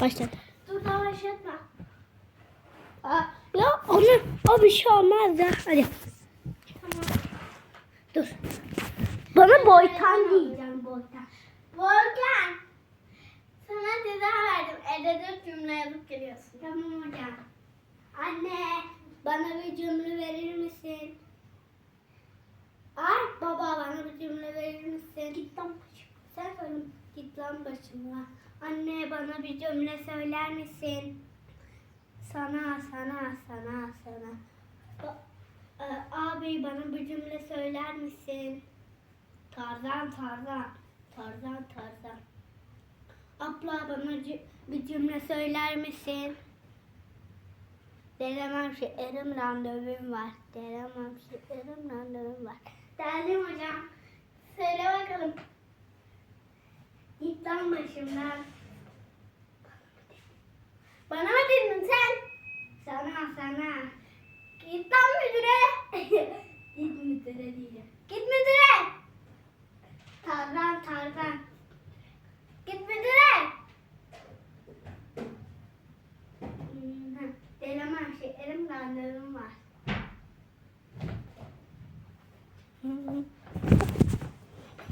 Başla. Dur daha başlatma. Aa, ya onu o bir şey olmaz ya. Hadi. Tamam. Dur. Bana boytan diyeceğim boytan. Volkan. Sana ceza verdim. Dört cümle yazıp geliyorsun. Tamam hocam. Anne bana bir cümle verir misin? Ay baba bana bir cümle verir misin? Git lan Sen söyle. Git lan başıma. Anne bana bir cümle söyler misin? Sana sana sana sana. Ba- e, abi bana bir cümle söyler misin? Tarzan Tarzan. Tarzan Tarzan. Abla bana bir cümle söyler misin? Denemem şey, erim randevum var. Denemem şey, erim randevum var. Derdim hocam. Söyle bakalım peşimden. Bana mı dedin sen? Sana sana. Git lan müdüre. Git müdüre diye. Git müdüre. Tarlan tarlan. Git müdüre. Delemem şey elim randevum var. Hı hı.